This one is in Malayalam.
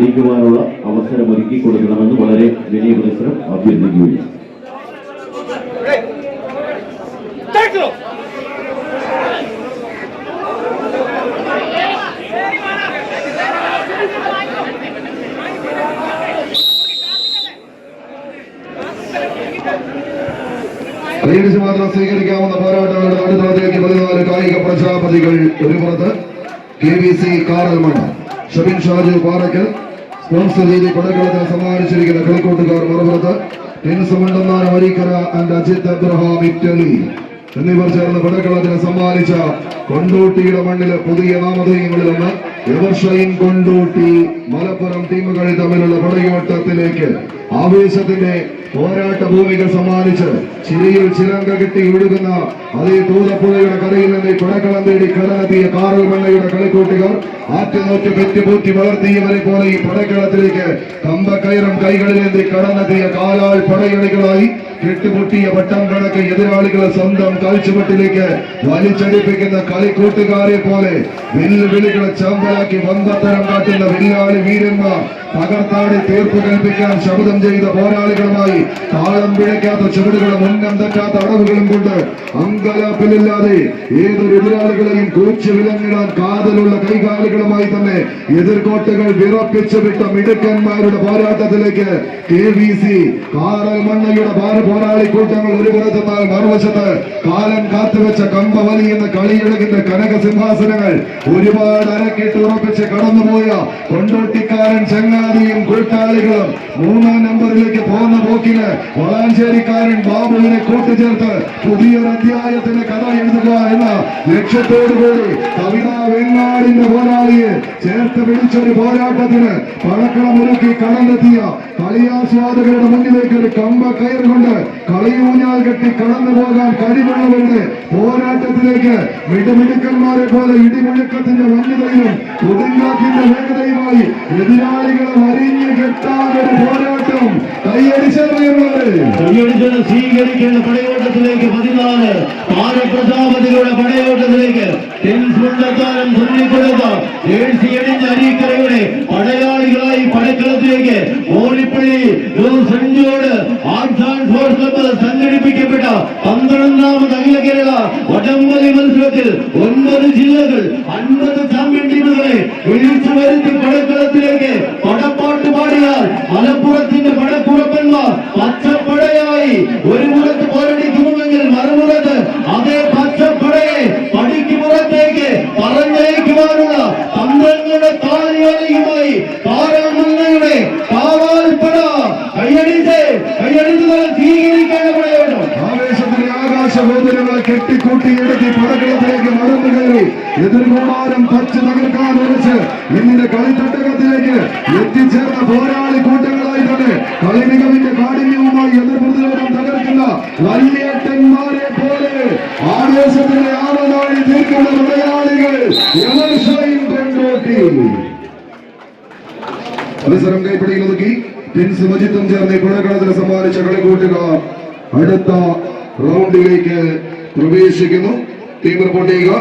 ജനിക്കുവാനുള്ള അവസരം ഒരുക്കി കൊടുക്കണമെന്ന് വളരെ വലിയ പുരസ്സരം അഭ്യർത്ഥിക്കുകയാണ്. കൈയടിച്ച് മാത്രം സ്വീകരിക്കാവുന്ന പോരാട്ടങ്ങളുടെ അടുത്തതിലേക്ക് പതിനാല് കായിക പ്രജാപതികൾ ഒരു പുറത്ത് K V C Karalmanna Shabin Shaju Parakkal sponsor ചെയ്ത് പടക്കളത്തിന് സമ്മാനിച്ചിരിക്കുന്ന കളിക്കൂട്ടുകാർ മറുപുറത്ത് ടെൻസ് Harikkara and Ajith Abraham Italy. എന്നിവർ ചേർന്ന് പടക്കളത്തിന് സമ്മാനിച്ച കൊണ്ടോട്ടിയുടെ മണ്ണിലെ പുതിയ നാമധേയങ്ങളിലൊന്ന് എവർഷൈൻ കൊണ്ടൂട്ടി മലപ്പുറം ടീമുകൾ തമ്മിലുള്ള പടയോട്ടത്തിലേക്ക് ആവേശത്തിന്റെ പോരാട്ട ഭൂമികൾ സമ്മാനിച്ച് ചിരിയിൽ ചിലങ്ക കെട്ടി ഒഴുകുന്ന അതേ തൂതപ്പുഴയുടെ കരയിൽ നിന്ന് കൊടക്കളം തേടി കടലെത്തിയ കാറൽ മണ്ണയുടെ കളിക്കൂട്ടുകാർ ആറ്റുനോറ്റ് പെറ്റുപൂറ്റി വളർത്തിയവരെ പോലെ ഈ പടക്കളത്തിലേക്ക് കമ്പക്കയറും കൈകളിലേന്തി കടന്നെത്തിയ കാലാൾ പടയണികളായി കെട്ടുപൊട്ടിയ പട്ടം കണക്ക് എതിരാളികളെ സ്വന്തം കാഴ്ചവട്ടിലേക്ക് വലിച്ചടിപ്പിക്കുന്ന കളിക്കൂട്ടുകാരെ പോലെ വെല്ലുവിളികളെ ചാമ്പലാക്കി വമ്പത്തരം കാട്ടുന്ന വില്ലാളി വീരന്മാർ തകർത്താടി തീർപ്പ് കൽപ്പിക്കാൻ ശബ്ദം ചെയ്ത പോരാളികളുമായി താളം പിഴയ്ക്കാത്ത ചുവടുകളും ഉന്നം തെറ്റാത്ത അടവുകളും കൊണ്ട് അങ്കലാപ്പിലില്ലാതെ ഏതൊരു എതിരാളികളെയും കുറിച്ച് വിലങ്ങിടാൻ കാതലുള്ള കൈകാലുകളുമായി തന്നെ എതിർകോട്ടകൾ വിറപ്പിച്ചു വിട്ട മിടുക്കന്മാരുടെ പോരാട്ടത്തിലേക്ക് കെ വി സി കാറൽ മണ്ണയുടെ പോരാളി കൂട്ടങ്ങൾ ഒരു പുറത്തെന്നാൽ മറുവശത്ത് കാലം കാത്തുവെച്ച കമ്പ വലിയുന്ന കളിയിളകിന്റെ കനക സിംഹാസനങ്ങൾ ഒരുപാട് അരക്കിട്ട് ഉറപ്പിച്ച് കടന്നുപോയ കൊണ്ടോട്ടിക്കാരൻ ചങ്ങാതിയും കൂട്ടാളികളും മൂന്നാം നമ്പറിലേക്ക് പോകുന്ന പോക്കിന് വളാഞ്ചേരിക്കാരൻ ബാബുവിനെ കൂട്ടുചേർത്ത് പുതിയൊരു അധ്യായത്തിന്റെ കഥ എഴുതുക എന്ന ലക്ഷ്യത്തോടുകൂടി കവിതാ വെങ്ങാടിന്റെ പോരാളിയെ ചേർത്ത് പിടിച്ചൊരു പോരാട്ടത്തിന് പഴക്കളമൊരുക്കി കടന്നെത്തിയ കളിയാസ്വാദകരുടെ മുന്നിലേക്ക് ഒരു കമ്പ കയർ കൊണ്ട് കളിയൂഞ്ഞാൽ കെട്ടി കടന്നു പോകാൻ കഴിവുള്ളവരുടെ പോരാട്ടത്തിലേക്ക് മിടുമിടുക്കന്മാരെ പോലെ ഇടിമുഴക്കത്തിന്റെ വന്യതയിലും കൊടുങ്കാറ്റിന്റെ വേഗതയുമായി എതിരാളികളെ കൈയടിച്ചത് സ്വീകരിക്കേണ്ട പടയോട്ടത്തിലേക്ക് പതിനാല്. താരപ്രജാപതികളുടെ പടയോട്ടത്തിലേക്ക് ടെൻസ് കൊണ്ടെത്താനും തുന്നിക്കൊടുത്ത ജേഴ്സി അണിഞ്ഞ അരീക്കരയുടെ പടയാളികളായി പടക്കളത്തിലേക്ക് ഓണിപ്പള്ളി സെഞ്ചോട് ആർട്സ് ആൻഡ് സ്പോർട്സ് ക്ലബ്ബ് സംഘടിപ്പിക്കപ്പെട്ട പന്ത്രണ്ടാമത് അഖില കേരള വടംവലി മത്സരത്തിൽ ഒൻപത് ജില്ലകൾ അൻപത് ചാമ്പ്യൻ വിളിച്ചു വരുത്തി പടക്കളത്തിലേക്ക് പടപ്പാട്ട് പാടിയാൽ മലപ്പുറത്തിന്റെ പടക്കുറപ്പന്മാർ പച്ചപ്പടയായി ഒരു മുറത്ത് പോരടിക്കുമെങ്കിൽ മറുപുറത്ത് അതേ പച്ചപ്പടയെ പടിക്ക് പുറത്തേക്ക് പറഞ്ഞയക്കുവാനുള്ള തന്ത്രങ്ങളുടെ താലിയോലയുമായി താരമന്നയുടെ കാവാൽപ്പട. കൈയടിച്ച് കൈയടിച്ച് സ്വീകരിക്കേണ്ട പടയോട്ടം. ആവേശത്തിന്റെ ആകാശഗോപുരങ്ങളെ കെട്ടിക്കൂട്ടി എടുത്തി പടകളത്തിലേക്ക് മറന്നു കയറി എതിർകൂടാരം തച്ച് തകർക്കാൻ ഒഴിച്ച് ഇന്നിന്റെ കളിത്തട്ടകത്തിലേക്ക് എത്തിച്ചേർന്ന പോരാളി കൂട്ടങ്ങളായി തന്നെ കളി മികവിന്റെ കാഠിന്യവുമായി എതിർ പ്രതിരോധം തകർക്കുന്ന വല്യേട്ടന്മാരെ പോലെ ആവേശത്തിന്റെ ആവനാഴി തീർക്കുന്ന മലയാളികൾ മത്സരം കൈപ്പിടിയിൽ ഒതുക്കി. ടിൻസ് മജിത്തും ചേർന്ന് ഗുണകളത്തിന് സമ്മാനിച്ച കളിക്കൂട്ടുകാർ അടുത്ത റൗണ്ടിലേക്ക് പ്രവേശിക്കുന്നു. ടീം റിപ്പോർട്ട് ചെയ്യുക.